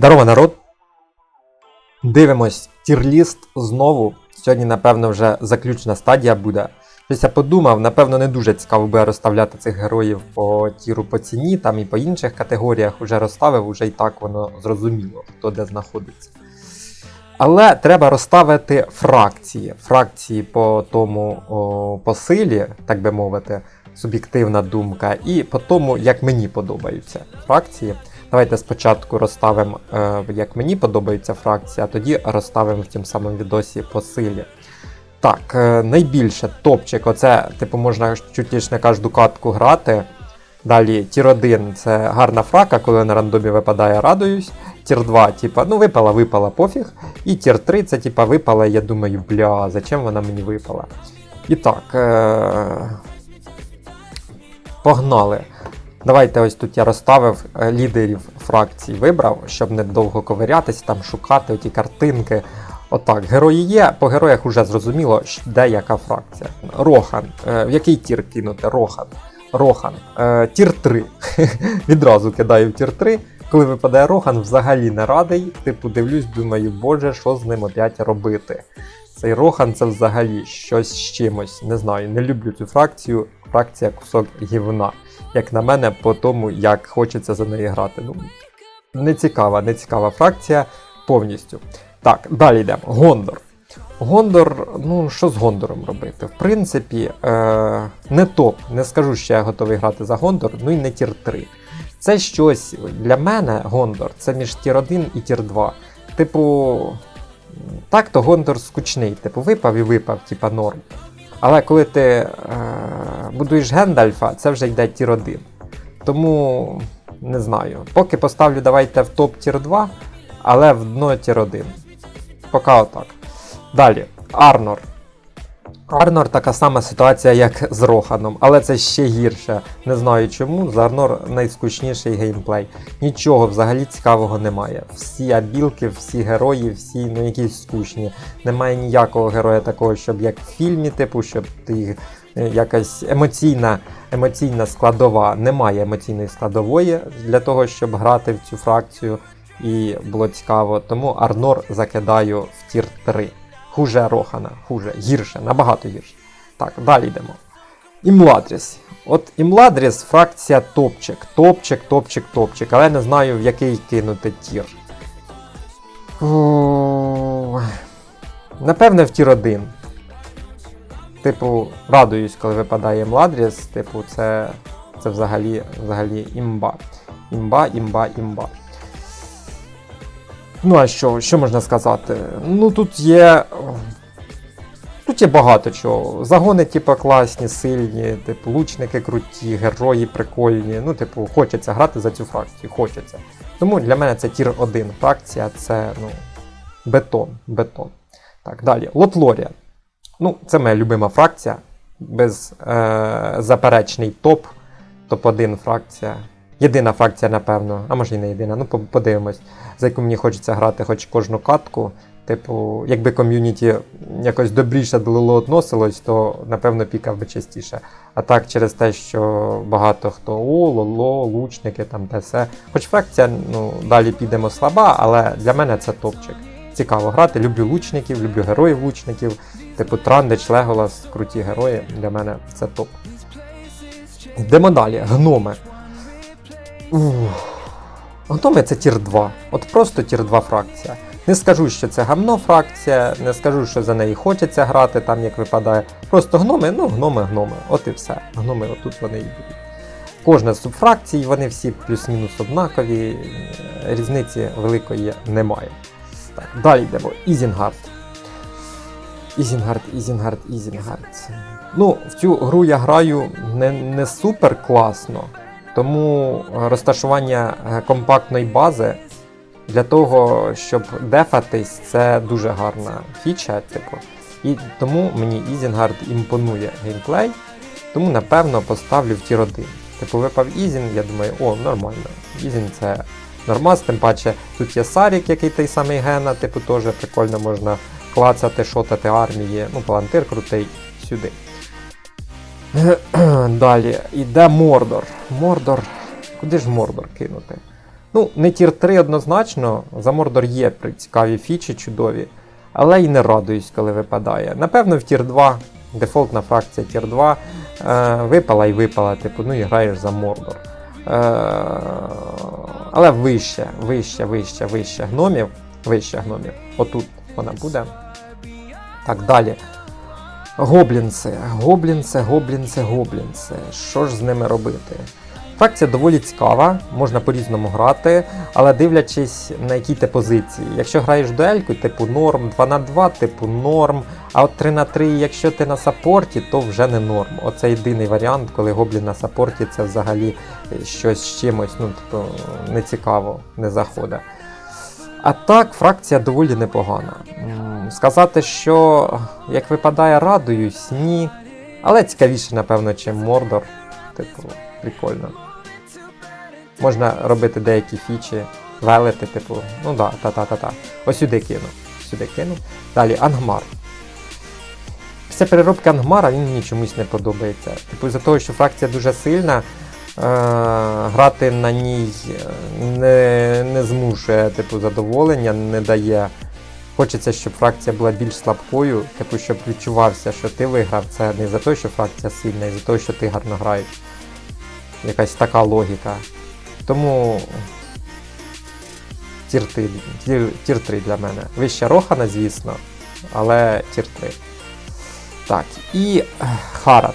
Здорово, народ! Дивимось тірліст знову. Сьогодні, напевно, вже заключна стадія буде. Щось я подумав, напевно, не дуже цікаво буде розставляти цих героїв по тіру по ціні, там і по інших категоріях вже розставив, уже і так воно зрозуміло, хто де знаходиться. Але треба розставити фракції. Фракції по тому о, по силі, так би мовити, суб'єктивна думка, і по тому, як мені подобаються фракції. Давайте спочатку розставимо, е, як мені подобаються фракції, а тоді розставимо в тім самому відосі по силі. Так, е, найбільше топчик, оце, типу, можна чуть лиш не кожну катку грати. Далі тір 1 це гарна фрака, коли на рандомі випадає, радуюсь. Тір 2, типа, ну випала, випала, пофіг. І тір 3 це типа випала, я думаю, бля, зачем вона мені випала? І так. Е- погнали. Давайте ось тут я розставив е, лідерів фракцій, вибрав, щоб не довго ковирятися, там шукати оті картинки. Отак, герої є, по героях вже зрозуміло, де яка фракція. Рохан. Е, в який тір кинути? Рохан. Рохан. Е, тір 3. Відразу кидаю в тір 3. Коли випадає Рохан, взагалі не радий. Типу, дивлюсь, думаю, боже, що з ним опять робити. Цей Рохан це взагалі щось з чимось. Не знаю, не люблю цю фракцію. Фракція кусок гівна. Як на мене, по тому, як хочеться за неї грати. Ну, не цікава, не цікава фракція повністю. Так, далі йдемо. Гондор. Гондор, ну що з Гондором робити? В принципі, е, не топ. Не скажу, що я готовий грати за Гондор, ну і не тір 3. Це щось для мене Гондор, це між тір 1 і тір 2. Типу, так то Гондор скучний. Типу, випав і випав, типа норм. Але коли ти е, будуєш Гендальфа, це вже йде тір 1. Тому не знаю. Поки поставлю давайте в топ тір 2, але в дно тір 1. Поки отак. Далі, Арнор. Арнор така сама ситуація, як з Роханом, але це ще гірше. Не знаю чому. За Арнор найскучніший геймплей. Нічого взагалі цікавого немає. Всі абілки, всі герої, всі ну якісь скучні. Немає ніякого героя такого, щоб як в фільмі, типу, щоб ти е, якась емоційна, емоційна складова. Немає емоційної складової для того, щоб грати в цю фракцію. І було цікаво. Тому Арнор закидаю в тір 3. Хуже Рохана, хуже, гірше, набагато гірше. Так, далі йдемо. Імладріс. От Імладріс фракція топчик. Топчик, топчик, топчик. Але не знаю, в який кинути тір. Напевне, в тір 1. Типу, радуюсь, коли випадає Імладріс. Типу, це, це взагалі, взагалі імба. Імба, імба, імба. Ну, а що, що можна сказати? Ну тут є. Тут є багато чого. Загони, типу, класні, сильні, типу, лучники круті, герої прикольні. Ну, типу, хочеться грати за цю фракцію, хочеться. Тому для мене це тір 1 фракція, це ну, бетон. бетон. Так, далі. Лотлорія. Ну, це моя любима фракція. Беззаперечний топ. Топ-1 фракція. Єдина фракція, напевно, а може і не єдина, ну подивимось, за яку мені хочеться грати хоч кожну катку. Типу, якби ком'юніті якось добріше до ЛОЛО относилось, то напевно пікав би частіше. А так, через те, що багато хто о, лоло, лучники, там те все. Хоч фракція, ну, далі підемо слаба, але для мене це топчик. Цікаво грати. Люблю лучників, люблю героїв лучників. Типу Трандич, Леголас, круті герої. Для мене це топ. Йдемо далі. Гноми. Ух. Гноми це тір 2. От просто тір 2 фракція. Не скажу, що це гамно фракція, не скажу, що за неї хочеться грати, там як випадає. Просто гноми, ну гноми, гноми. От і все. Гноми, отут вони і будуть. Кожна з субфракцій, вони всі плюс-мінус однакові, різниці великої немає. Так, далі йдемо. Ізінгард. Ізінгард, Ізінгард, Ізінгард. Ну, в цю гру я граю не, не супер класно, тому розташування е, компактної бази для того, щоб дефатись, це дуже гарна фіча. Типу. І тому мені Ізінгард імпонує геймплей, тому напевно поставлю в тір 1. Типу випав Ізін, я думаю, о, нормально. Ізін це нормас, тим паче тут є Сарік, який той самий Гена, типу теж прикольно можна клацати, шотати армії. Ну, палантир крутий сюди. Далі йде Мордор. Мордор. Куди ж Мордор кинути? Ну, не тір 3 однозначно, за Мордор є цікаві фічі чудові, але й не радуюсь, коли випадає. Напевно, в тір 2, дефолтна фракція тір 2, е, випала і випала, типу, ну і граєш за Мордор. Е, але вище, вище, вище, вище гномів. Вище гномів. Отут вона буде. Так, далі. Гоблінси, гоблінси, гоблінси, гоблінси. Що ж з ними робити? Фракція доволі цікава, можна по-різному грати, але дивлячись на якій ти позиції. Якщо граєш дуельку, типу норм, 2 на 2, типу норм. А от 3 на 3, якщо ти на саппорті, то вже не норм. Оце єдиний варіант, коли гоблін на саппорті це взагалі щось з чимось, ну, типу, не цікаво, не заходить. А так, фракція доволі непогана. Сказати, що як випадає, радуюсь, ні. Але цікавіше, напевно, чим Мордор. Типу, прикольно. Можна робити деякі фічі, велити, типу, ну да, та-та-та-та. Ось сюди кину. Сюди кину. Далі Ангмар. Після переробки Ангмара він мені чомусь не подобається. Типу, за того, що фракція дуже сильна, е- грати на ній е, не, не змушує типу, задоволення, не дає. Хочеться, щоб фракція була більш слабкою, типу, щоб відчувався, що ти виграв. Це не за те, що фракція сильна, і за те, що ти гарно граєш. Якась така логіка. Тому тір 3, тір, тір 3 для мене. Вища Рохана, звісно, але тір 3. Так, і ех, Харат.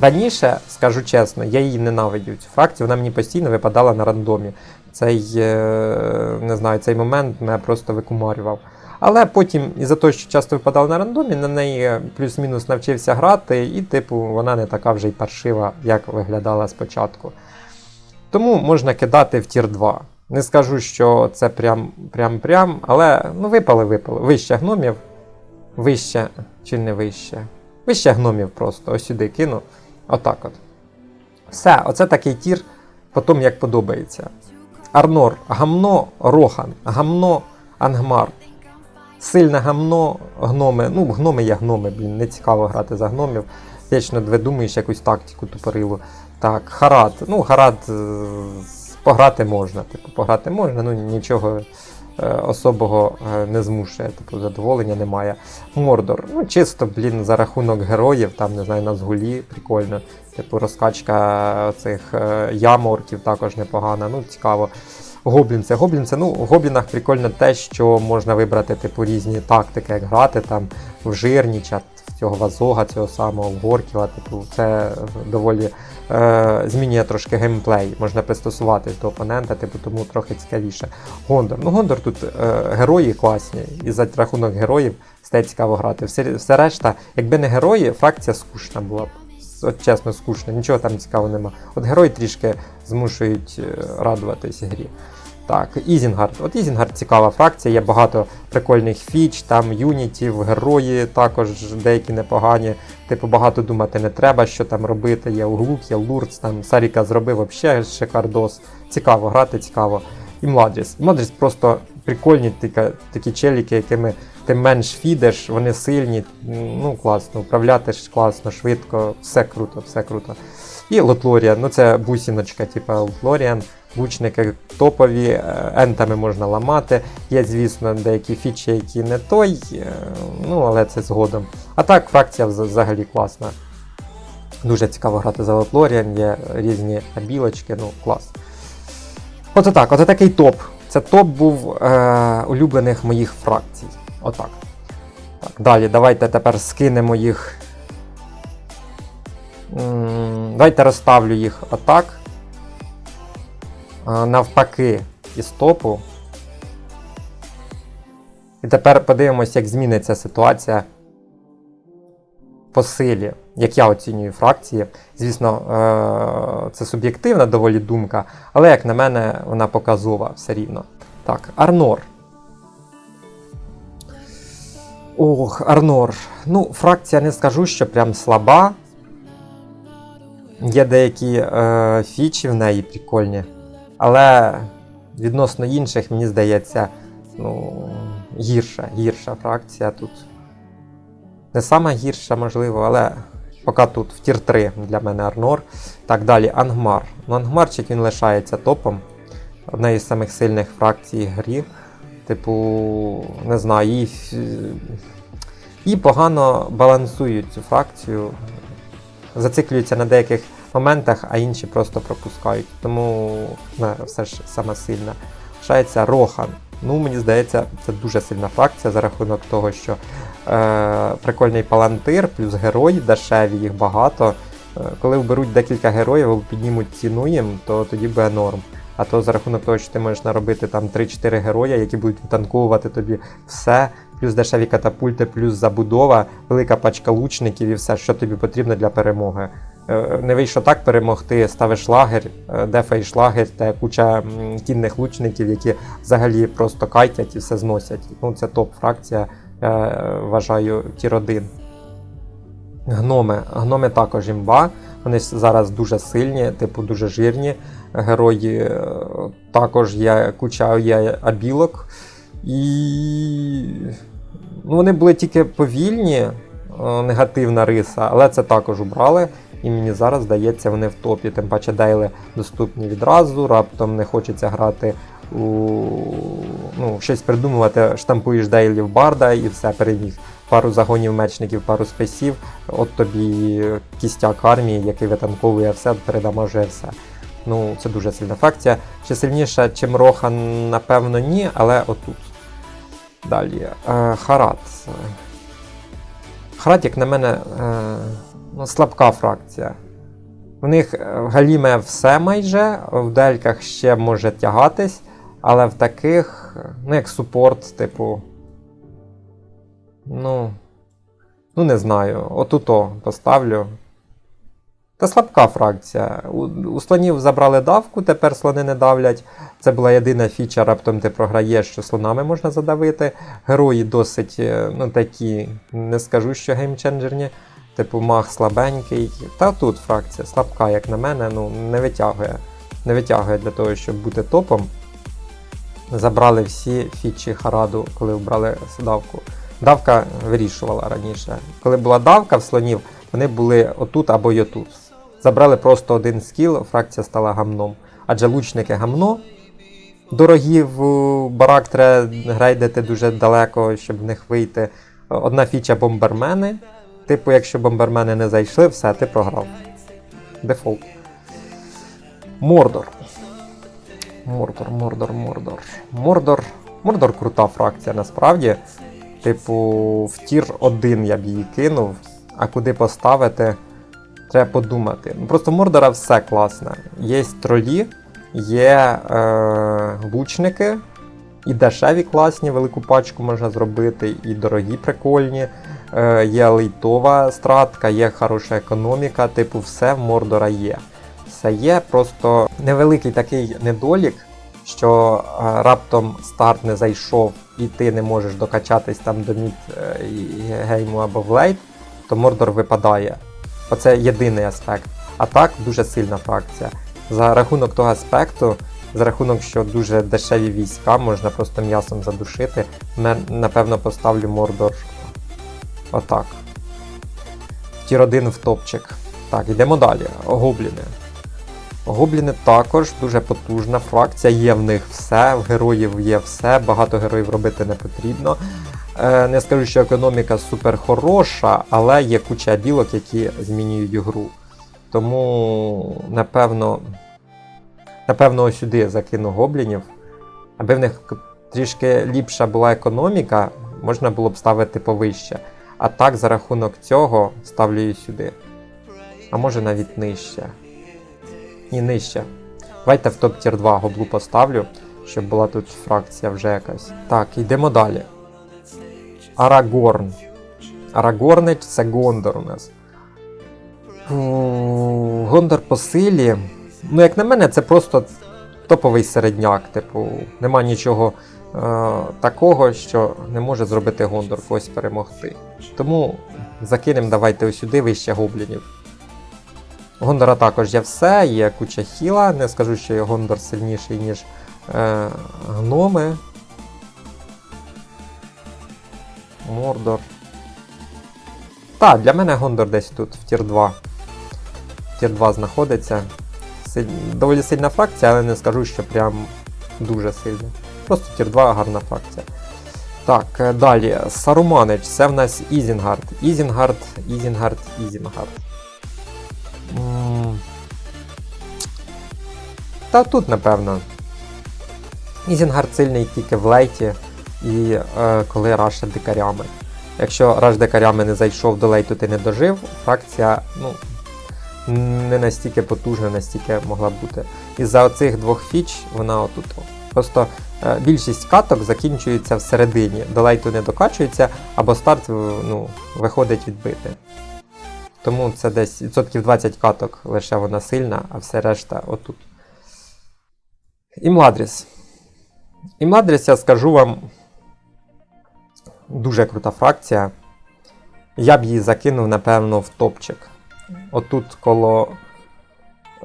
Раніше, скажу чесно, я її ненавидів цю фракцію, вона мені постійно випадала на рандомі. Цей, е, не знаю, цей момент мене просто викумарював. Але потім, із-за того, що часто випадала на рандомі, на неї плюс-мінус навчився грати, і, типу, вона не така вже й паршива, як виглядала спочатку. Тому можна кидати в тір 2. Не скажу, що це прям прям прям, але ну випали, випали. Вище гномів. Вище чи не вище? Вище гномів просто. Ось сюди кину. Отак от. Все, оце такий тір, потім як подобається. Арнор, гамно, Рохан, гамно, Ангмар. Сильне гамно, гноми. Ну, гноми є гноми, блін, не цікаво грати за гномів. Вічно видумуєш якусь тактику тупорилу. Так, Харат. Ну, Харат е, пограти можна. Типу, пограти можна, ну нічого е, особого е, не змушує, типу, задоволення немає. Мордор. Ну, чисто, блін, за рахунок героїв, там, не знаю, на згулі, прикольно. Типу, розкачка цих яморків також непогана, ну, цікаво. Гоблінце. Гоблінце, ну, в гоблінах прикольно те, що можна вибрати типу різні тактики, як грати там в жирніча, цього вазога, цього самого, Горківа. Типу, це доволі е, змінює трошки геймплей. Можна пристосуватись до опонента, типу, тому трохи цікавіше. Гондор. Ну, Гондор тут е, герої класні, і за рахунок героїв стає цікаво грати. Все, все решта, якби не герої, фракція скучна була б. От чесно, скучно, нічого там цікавого нема. От герої трішки змушують е, радуватись грі. Так, Ізінгард. От Ізінгард цікава фракція, є багато прикольних фіч, там юнітів, герої також деякі непогані. Типу, багато думати не треба, що там робити. Є Углук, є Лурц, там Саріка зробив взагалі шикардос. Цікаво грати, цікаво. І Младріс. Младріс просто прикольні такі, такі челіки, якими ти менш фідеш, вони сильні, ну класно, управляти ж класно, швидко, все круто, все круто. І Лотлоріан, ну це бусіночка, типу Лотлоріан, лучники топові, е, ентами можна ламати. Є, звісно, деякі фічі, які не той, е, ну але це згодом. А так, фракція взагалі класна. Дуже цікаво грати за Лотлоріан, є різні білочки, ну клас. От так, от такий топ. Це топ був е, улюблених моїх фракцій. Отак. Так, далі, давайте тепер скинемо їх. Давайте розставлю їх отак. Навпаки із топу. І тепер подивимося, як зміниться ситуація по силі, як я оцінюю фракції. Звісно, е, це суб'єктивна доволі думка, але, як на мене, вона показова все рівно. Так, Арнор. Ох, Арнор. Ну, фракція не скажу, що прям слаба. Є деякі е, фічі в неї прикольні. Але відносно інших, мені здається, ну, гірша, гірша фракція тут. Не сама гірша, можливо, але поки тут в тір 3 для мене Арнор. Так далі, Ангмар. Ну, Ангмарчик він лишається топом. одна із самих сильних фракцій грі. Типу, не знаю, її, її погано балансують цю фракцію, зациклюються на деяких моментах, а інші просто пропускають. Тому не, все ж сама сильна. Лишається Рохан. Ну, мені здається, це дуже сильна фракція за рахунок того, що е, прикольний палантир, плюс герої дешеві, їх багато. Е, коли вберуть декілька героїв або піднімуть ціну їм, то тоді буде норм. А то за рахунок того, що ти можеш наробити там 3-4 героя, які будуть витанковувати тобі все, плюс дешеві катапульти, плюс забудова, велика пачка лучників і все, що тобі потрібно для перемоги. Е, Не вийшло так перемогти, ставиш лагер, е, дефаєш лагер, та куча кінних лучників, які взагалі просто кайтять і все зносять. Ну, це топ-фракція, я вважаю, тір 1. Гноми. Гноми також імба. Вони зараз дуже сильні, типу дуже жирні. Герої е, також є куча є абілок. І ну, вони були тільки повільні, е, негативна риса, але це також убрали. І мені зараз здається, вони в топі. Тим паче дейли доступні відразу, раптом не хочеться грати у ну, щось придумувати, штампуєш дейлі в барда і все переміг. Пару загонів мечників, пару спесів, от тобі кістяк армії, який витанковує все, передамажує все. Ну, це дуже сильна фракція. Чи сильніша, чим Рохан, напевно, ні, але отут. Далі. Е, Харат. Харат, як на мене, е, ну, слабка фракція. В них е, в Галіме все майже, в дельках ще може тягатись, але в таких, ну, як супорт, типу. Ну. Ну, не знаю. Отуто поставлю. Та слабка фракція. У, у слонів забрали давку, тепер слони не давлять. Це була єдина фіча, раптом ти програєш, що слонами можна задавити. Герої досить, е, ну такі, не скажу, що геймченджерні. Типу маг слабенький. Та тут фракція слабка, як на мене, ну не витягує. Не витягує для того, щоб бути топом. Забрали всі фічі Хараду, коли вбрали давку. Давка вирішувала раніше. Коли була давка в слонів, вони були отут або й отут. Забрали просто один скіл, фракція стала гамном. Адже лучники гамно. Дорогі в барак треба грейдити дуже далеко, щоб в них вийти. Одна фіча бомбермени. Типу, якщо бомбермени не зайшли, все, ти програв. Дефолт. Мордор. Мордор, Мордор, Мордор. Мордор. Мордор крута фракція насправді. Типу, в тір 1 я б її кинув, а куди поставити, треба подумати. Ну, Просто Мордора все класне. Є тролі, є е, лучники, і дешеві класні, велику пачку можна зробити, і дорогі прикольні. Е, є лейтова стратка, є хороша економіка, типу, все в Мордора є. Все є, просто невеликий такий недолік, що е, раптом старт не зайшов і ти не можеш докачатись там до мід е, гейму або в лейт, то Мордор випадає. Оце єдиний аспект. А так дуже сильна фракція. За рахунок того аспекту, за рахунок, що дуже дешеві війська, можна просто м'ясом задушити, напевно поставлю Мордор отак. Тір 1 в топчик. Так, йдемо далі. Гобліни. Гобліни також дуже потужна фракція, є в них все, в героїв є все, багато героїв робити не потрібно. Е, не скажу, що економіка супер хороша, але є куча білок, які змінюють гру. Тому, напевно, напевно, сюди закину гоблінів. Аби в них трішки ліпша була економіка, можна було б ставити повище. А так, за рахунок цього, ставлю її сюди. А може навіть нижче. Ні, нижче. Давайте в топ тір 2 гоблу поставлю, щоб була тут фракція вже якась. Так, йдемо далі. Арагорн. Арагорнич це Гондор у нас. Гондор по силі. Ну, як на мене, це просто топовий середняк. Типу, нема нічого такого, що не може зробити Гондор когось перемогти. Тому закинемо давайте сюди вище гоблінів. Гондора також є все, є куча хіла. Не скажу, що є Гондор сильніший, ніж е, гноми. Мордор. Так, для мене Гондор десь тут, в тір 2. Тір 2 знаходиться. Доволі сильна фракція, але не скажу, що прям дуже сильний. Просто тір 2 гарна фракція. Так, е, далі. Саруманич, це в нас Ізінгард. Ізінгард, Ізінгард, Ізінгард. Та тут, напевно. Ізінгард сильний тільки в лейті і е, коли раша дикарями. Якщо раш дикарями не зайшов до лейту, ти не дожив, фракція ну, не настільки потужна, настільки могла бути. Із-за оцих двох фіч вона отут. Просто більшість каток закінчується всередині, до лейту не докачується, або старт ну, виходить відбити. Тому це десь відсотків 20 каток лише вона сильна, а все решта отут. Імладріс. Імладріс, я скажу вам, дуже крута фракція. Я б її закинув, напевно, в топчик. Отут коло.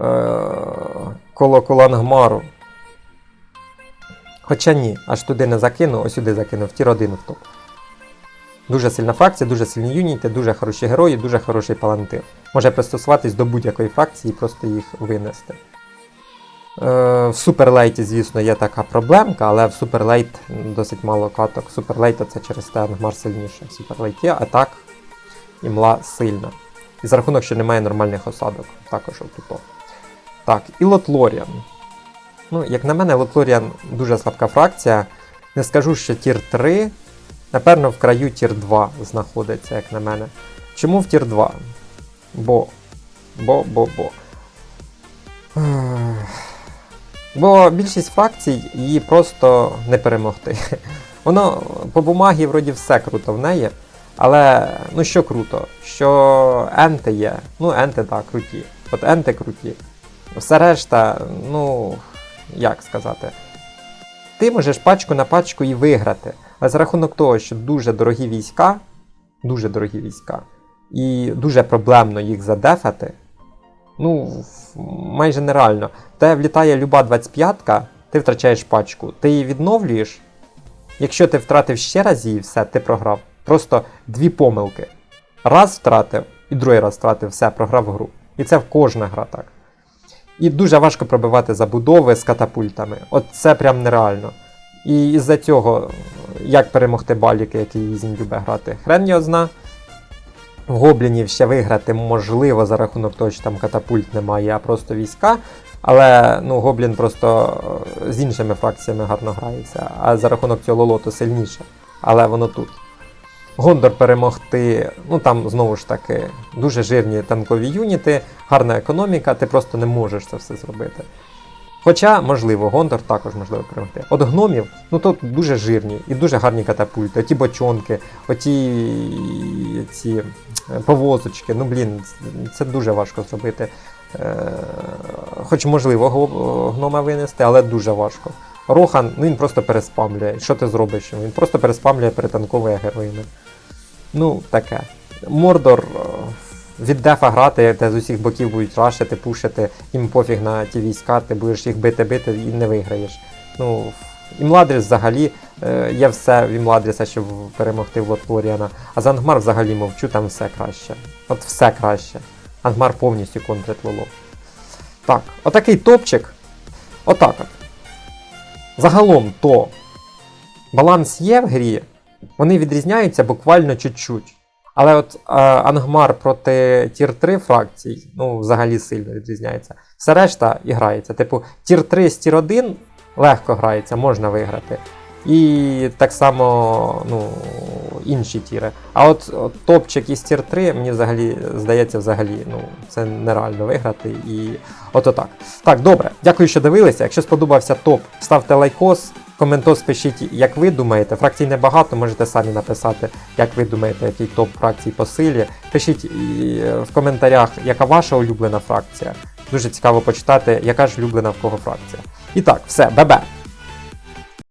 Е, коло Колангмару. Хоча ні, аж туди не закину, ось сюди закину, в тір 1 в топ. Дуже сильна фракція, дуже сильні юніти, дуже хороші герої, дуже хороший палантир. Може пристосуватись до будь-якої фракції і просто їх винести. Е, в суперлейті, звісно, є така проблемка, але в суперлейт досить мало каток. Суперлейта це через те Ангмар сильніше. В суперлейті, а так імла сильна. І за рахунок, що немає нормальних осадок, також отут. Так, і Лотлоріан. Ну, як на мене, Лотлоріан дуже слабка фракція. Не скажу, що тір 3. Напевно, в краю тір 2 знаходиться, як на мене. Чому в тір 2? Бо. Бо, бо, бо. Бо більшість фракцій її просто не перемогти. Воно по бумагі вроді все круто в неї. Але ну що круто, що енти є. Ну, енти так, круті. От енти круті. Все решта, ну, як сказати. Ти можеш пачку на пачку і виграти. Але за рахунок того, що дуже дорогі війська, дуже дорогі війська, і дуже проблемно їх задефати, ну, майже нереально. Те влітає люба 25-ка, ти втрачаєш пачку. Ти її відновлюєш. Якщо ти втратив ще раз її, все, ти програв. Просто дві помилки. Раз втратив, і другий раз втратив, все, програв гру. І це в кожна гра так. І дуже важко пробивати забудови з катапультами. От це прям нереально. І із-за цього, як перемогти баліки, які Ізін любить грати, хрен його зна. В гоблінів ще виграти можливо за рахунок того, що там катапульт немає, а просто війська. Але ну, Гоблін просто е, з іншими фракціями гарно грається, а за рахунок цього лолоту сильніше. Але воно тут. Гондор перемогти, ну там знову ж таки дуже жирні танкові юніти, гарна економіка, ти просто не можеш це все зробити. Хоча, можливо, Гондор також можливо перемогти. От гномів, ну тут дуже жирні і дуже гарні катапульти, оті бочонки, оті ці е, повозочки, ну блін, це дуже важко зробити. Е, Хоч можливо гнома винести, але дуже важко. Рохан, ну він просто переспамлює. Що ти зробиш? Він просто переспамлює, перетанковує героїни. Ну, таке. Мордор е, від дефа грати, де з усіх боків будуть рашити, пушити, їм пофіг на ті війська, ти будеш їх бити-бити і не виграєш. Ну, Імладріс взагалі е, є все в Імладріса, щоб перемогти в Лотворіана. А за Ангмар взагалі мовчу, там все краще. От все краще. Ангмар повністю контрить Лоло. Так, отакий топчик. Отак от. Загалом то баланс є в грі, вони відрізняються буквально чуть-чуть. Але от е, Ангмар проти тір 3 фракцій, ну, взагалі сильно відрізняється. Все решта і грається. Типу, тір 3 з тір 1 легко грається, можна виграти. І так само ну, інші тіри. А от, от топчик із тір 3, мені взагалі здається, взагалі, ну, це нереально виграти. І от отак. Так, добре. Дякую, що дивилися. Якщо сподобався топ, ставте лайкос. Коментос пишіть, як ви думаєте. Фракцій небагато, можете самі написати, як ви думаєте, який топ фракцій по силі. Пишіть е, в коментарях, яка ваша улюблена фракція. Дуже цікаво почитати, яка ж улюблена в кого фракція. І так, все, бебе!